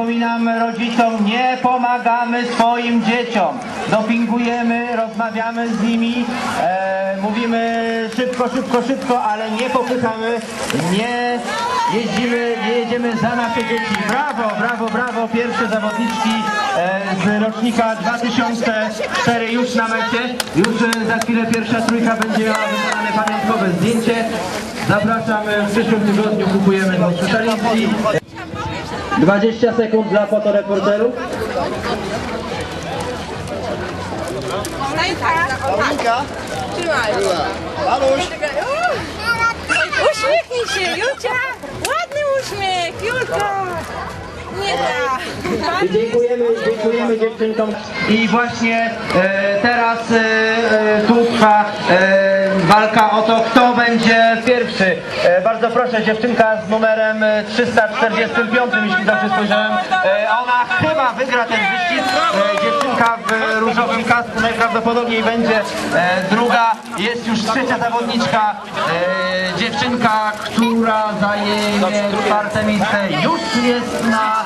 przypominamy rodzicom, nie pomagamy swoim dzieciom. Dopingujemy, rozmawiamy z nimi, e, mówimy szybko, szybko, szybko, ale nie popychamy, nie jeździmy, nie jedziemy za nasze dzieci. Brawo, brawo, brawo, pierwsze zawodniczki e, z rocznika 2004 już na mecie. Już e, za chwilę pierwsza trójka będzie miała wykonane pamiątkowe zdjęcie. Zapraszamy w przyszłym tygodniu, kupujemy do specjaliści. 20 sekund dla fotoreporterów. Trzymaj. Uśmiechnij się, Jucia! Ładny uśmiech, Julka! Nie da. Dziękujemy, dziękujemy dziewczynkom. I właśnie e, teraz e, e, tu trwa e, walka o to, kto będzie pierwszy. E, bardzo proszę, dziewczynka z numerem e, 345, jeśli dobrze spojrzałem. E, ona chyba wygra ten wyścig. E, dziewczynka w różowym kasku najprawdopodobniej będzie druga. Jest już trzecia zawodniczka. Dziewczynka, która zajęje czwarte miejsce, już jest na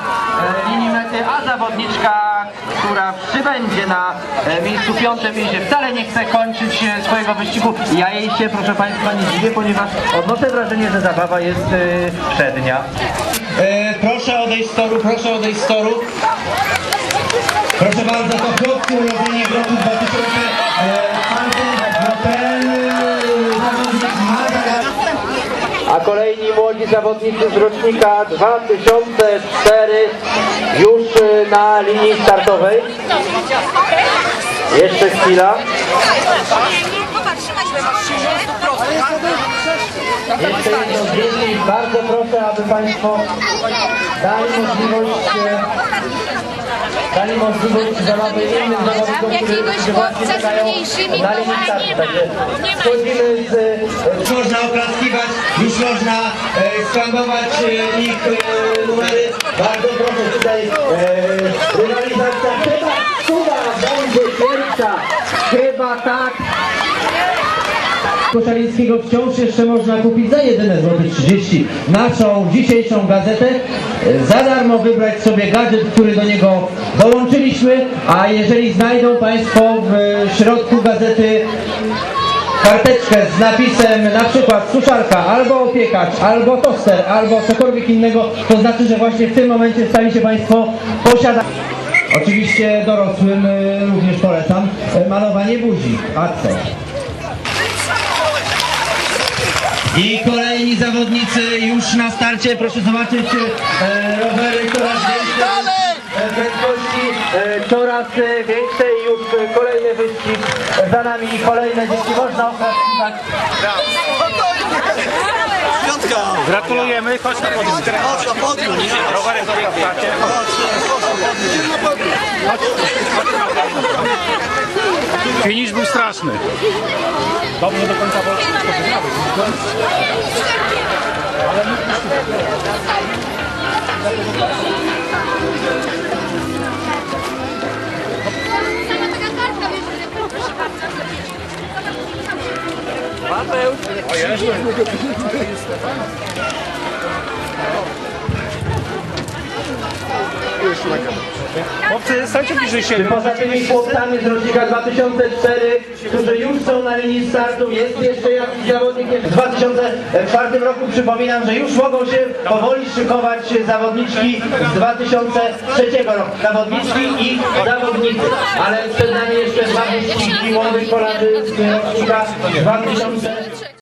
linii mety, a zawodniczka, która przybędzie na e, miejscu piątym i wcale nie chce kończyć e, swojego wyścigu. Ja jej się, proszę Państwa, nie dziwię, ponieważ odnoszę wrażenie, że zabawa jest przednia. E, proszę odejść z toru, proszę odejść z toru. Proszę bardzo, to chłopcy urodzenie w roku 2000. kolejni młodzi zawodnicy z rocznika 2004 już y, na linii startowej. Jeszcze chwila. Jeszcze jedno zdjęcie bardzo proszę, aby Państwo dali możliwość, e, dali możliwość zabawy innym zawodnikom, którzy właśnie chłopca z czekają mniejszymi na linii startu. nie ma. Także z... e, Już można oklaskiwać, już można e, skandować e, ich e, numery. Bardzo proszę tutaj e, rywalizacja. Chyba Kuba będzie pierwsza. Chyba tak. Koszalińskiego wciąż jeszcze można kupić za jedyne złoty 30 naszą dzisiejszą gazetę. E, Za darmo wybrać sobie gadżet, który do niego dołączyliśmy, a jeżeli znajdą Państwo w środku gazety karteczkę z napisem na przykład suszarka, albo opiekacz, albo toster, albo cokolwiek innego, to znaczy, że właśnie w tym momencie stali się Państwo posiadać. Oczywiście dorosłym y, również polecam y, malowanie buzi. A co? I kolejni zawodnicy już na starcie, proszę zobaczyć e, rowery coraz więcej e, prędkości, e, coraz więcej już kolejny wyścig za nami i kolejne dzieci można oklaskiwać. piątka! Gratulujemy, chodź na podium. Chodź na podium, nie? Rowery zostawcie. Finisz był straszny. Dobrze do końca walki. Sama Paweł! Chłopcy, stańcie bliżej siebie. Poza tymi chłopcami z rocznika 2004, którzy już są na linii startu, jest jeszcze jakiś zawodnik. W 2004 roku przypominam, że już mogą się powoli szykować zawodniczki z 2003 roku. Zawodniczki i zawodnicy. Ale przed nami jeszcze dwa wyścigi młodych Polaków z rocznika 2000.